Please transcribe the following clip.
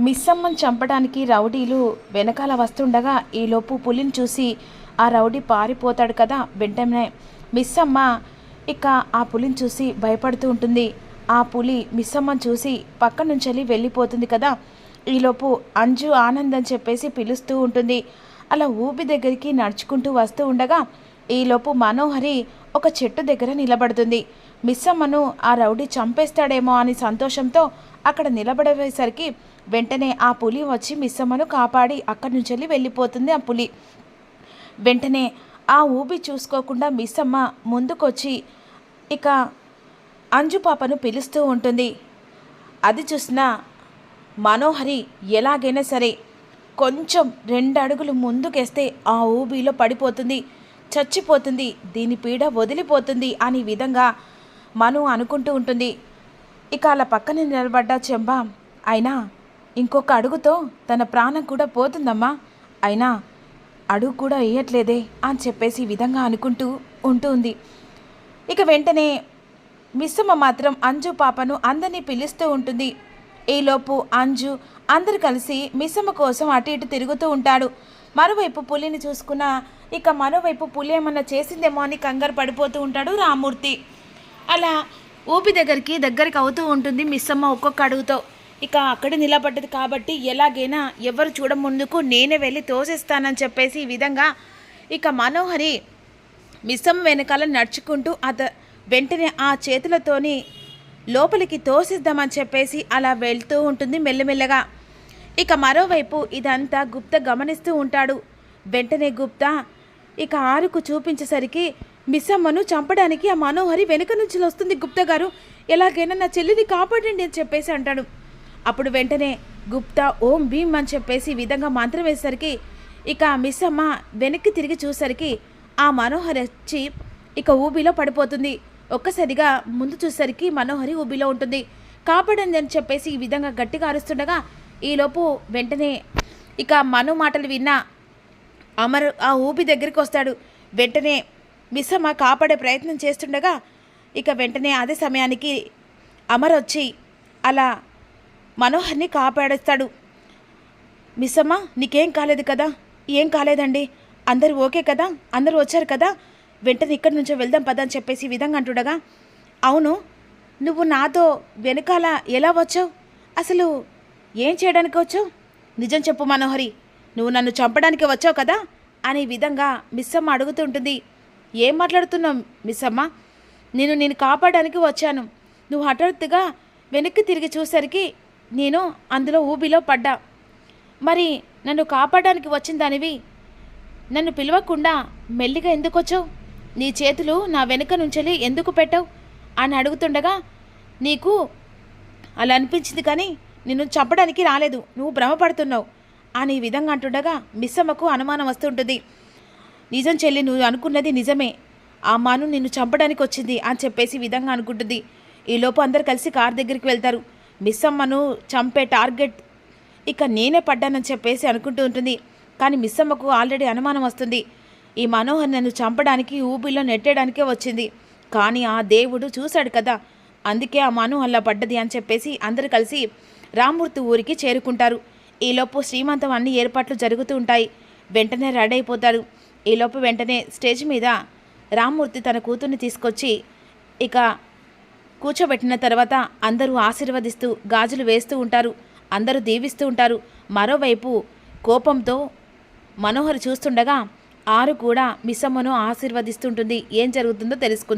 మిస్సమ్మని చంపడానికి రౌడీలు వెనకాల వస్తుండగా ఈలోపు పులిని చూసి ఆ రౌడీ పారిపోతాడు కదా వెంటనే. మిస్సమ్మ ఇక ఆ పులిని చూసి భయపడుతూ ఉంటుంది. ఆ పులి మిస్సమ్మని చూసి పక్క నుంచి వెళ్ళిపోతుంది కదా. ఈలోపు అంజు ఆనంద్ అని చెప్పేసి పిలుస్తూ ఉంటుంది. అలా ఊపి దగ్గరికి నడుచుకుంటూ వస్తూ ఉండగా ఈలోపు మనోహరి ఒక చెట్టు దగ్గర నిలబడుతుంది. మిస్సమ్మను ఆ రౌడీ చంపేస్తాడేమో అని సంతోషంతో అక్కడ నిలబడేసరికి వెంటనే ఆ పులి వచ్చి మిస్సమ్మను కాపాడి అక్కడి నుంచి వెళ్ళి వెళ్ళిపోతుంది ఆ పులి. వెంటనే ఆ ఊబి చూసుకోకుండా మిస్సమ్మ ముందుకొచ్చి ఇక అంజు పాపను పిలుస్తూ ఉంటుంది. అది చూసిన మనోహరి ఎలాగైనా సరే కొంచెం రెండు అడుగులు ముందుకేస్తే ఆ ఊబిలో పడిపోతుంది. చచ్చిపోతుంది దీని పీడ వదిలిపోతుంది అని విధంగా మను అనుకుంటూ ఉంటుంది. ఇక అలా పక్కన నిలబడ్డ చెంబ అయినా ఇంకొక అడుగుతో తన ప్రాణం కూడా పోతుందమ్మా అయినా అడుగు కూడా వేయట్లేదే అని చెప్పేసి ఈ విధంగా అనుకుంటూ ఉంటుంది ఇక వెంటనే మిస్సమ్మ మాత్రం అంజు పాపను అందరినీ పిలుస్తూ ఉంటుంది. ఈలోపు అంజు అందరు కలిసి మిస్సమ్మ కోసం అటు ఇటు తిరుగుతూ ఉంటాడు. మరోవైపు పులిని చూసుకున్న ఇక మరోవైపు పులి ఏమన్నా చేసిందేమో అని కంగారు పడిపోతూ ఉంటాడు రామూర్తి. అలా ఊపి దగ్గరికి దగ్గరికి అవుతూ ఉంటుంది మిస్సమ్మ ఒక్కొక్క అడుగుతో. ఇక అక్కడ నిలబడ్డది కాబట్టి ఎలాగైనా ఎవరు చూడముందుకు నేనే వెళ్ళి తోసేస్తానని చెప్పేసి ఈ విధంగా ఇక మనోహరి మిస్సమ్మ వెనకాల నడుచుకుంటూ అత వెంటనే ఆ చేతులతోని లోపలికి తోసిద్దామని చెప్పేసి అలా వెళ్తూ ఉంటుంది మెల్లమెల్లగా. ఇక మరోవైపు ఇదంతా గుప్త గమనిస్తూ ఉంటాడు. వెంటనే గుప్తా ఇక ఆరుకు చూపించేసరికి మిస్సమ్మను చంపడానికి ఆ మనోహరి వెనుక నుంచి వస్తుంది గుప్తా గారు. ఎలాగైనా నా చెల్లిని కాపాడండి అని చెప్పేసి అంటాడు. అప్పుడు వెంటనే గుప్తా ఓం భీమ్ అని చెప్పేసి విధంగా మంత్రం వేసేసరికి ఇక మిస్సమ్మ వెనక్కి తిరిగి చూసరికి ఆ మనోహరి వచ్చి ఇక ఊబిలో పడిపోతుంది. ఒక్కసారిగా ముందు చూసరికి మనోహరి ఊబిలో ఉంటుంది. కాపాడండి అని చెప్పేసి ఈ విధంగా గట్టిగా అరుస్తుండగా ఈలోపు వెంటనే ఇక మను మాటలు విన్న అమర్ ఆ ఊబి దగ్గరికి వస్తాడు. వెంటనే మిస్సమ్మ కాపాడే ప్రయత్నం చేస్తుండగా ఇక వెంటనే అదే సమయానికి అమర్ వచ్చి అలా మనోహర్ని కాపాడేస్తాడు. మిస్సమ్మ నీకేం కాలేదు కదా? ఏం కాలేదండి? అందరూ ఓకే కదా? అందరూ వచ్చారు కదా? వెంటనే ఇక్కడి నుంచో వెళ్దాం పద అని చెప్పేసి విధంగా అంటుండగా అవును నువ్వు నాతో వెనకాల ఎలా వచ్చావు? అసలు ఏం చేయడానికి వచ్చావు? నిజం చెప్పు మనోహరి నువ్వు నన్ను చంపడానికి వచ్చావు కదా? అనే విధంగా మిస్సమ్మ అడుగుతుంటుంది ఏం మాట్లాడుతున్నావు మిస్సమ్మ నేను నేను కాపాడడానికి వచ్చాను. నువ్వు హఠాత్తుగా వెనక్కి తిరిగి చూసరికి నేను అందులో ఊబిలో పడ్డా. మరి నన్ను కాపాడడానికి వచ్చిన దానివి నన్ను పిలవకుండా మెల్లిగా ఎందుకు వచ్చావు? నీ చేతులు నా వెనుక నుంచెలి ఎందుకు పెట్టవు? అని అడుగుతుండగా నీకు అలా అనిపించింది కానీ నిన్ను చంపడానికి రాలేదు. నువ్వు భ్రమపడుతున్నావు అని ఈ విధంగా అంటుండగా మిస్సమ్మకు అనుమానం వస్తుంటుంది. నిజం చెల్లి నువ్వు అనుకున్నది నిజమే. ఆ మాను నిన్ను చంపడానికి వచ్చింది అని చెప్పేసి విధంగా అనుకుంటుంది. ఈలోపు అందరు కలిసి కార్ దగ్గరికి వెళ్తారు. మిస్సమ్మను చంపే టార్గెట్ ఇక నేనే పడ్డానని చెప్పేసి అనుకుంటూ ఉంటుంది. కానీ మిస్సమ్మకు ఆల్రెడీ అనుమానం వస్తుంది. ఈ మనోహర్ నన్ను చంపడానికి ఊబిలో నెట్టడానికే వచ్చింది. కానీ ఆ దేవుడు చూశాడు కదా. అందుకే ఆ మనోహర్లా అలా పడ్డది అని చెప్పేసి అందరూ కలిసి రామూర్తి ఊరికి చేరుకుంటారు. ఈలోపు శ్రీమంతం అన్ని ఏర్పాట్లు జరుగుతూ ఉంటాయి. వెంటనే రెడీ అయిపోతారు. ఈలోపు వెంటనే స్టేజ్ మీద రామ్మూర్తి తన కూతుర్ని తీసుకొచ్చి ఇక కూర్చోబెట్టిన తర్వాత అందరూ ఆశీర్వదిస్తూ గాజులు వేస్తూ ఉంటారు. అందరూ దీవిస్తూ ఉంటారు. మరోవైపు కోపంతో మనోహర్ చూస్తుండగా ఆరు కూడా మిస్సమ్మను ఆశీర్వదిస్తుంటుంది. ఏం జరుగుతుందో తెలుసుకుంది.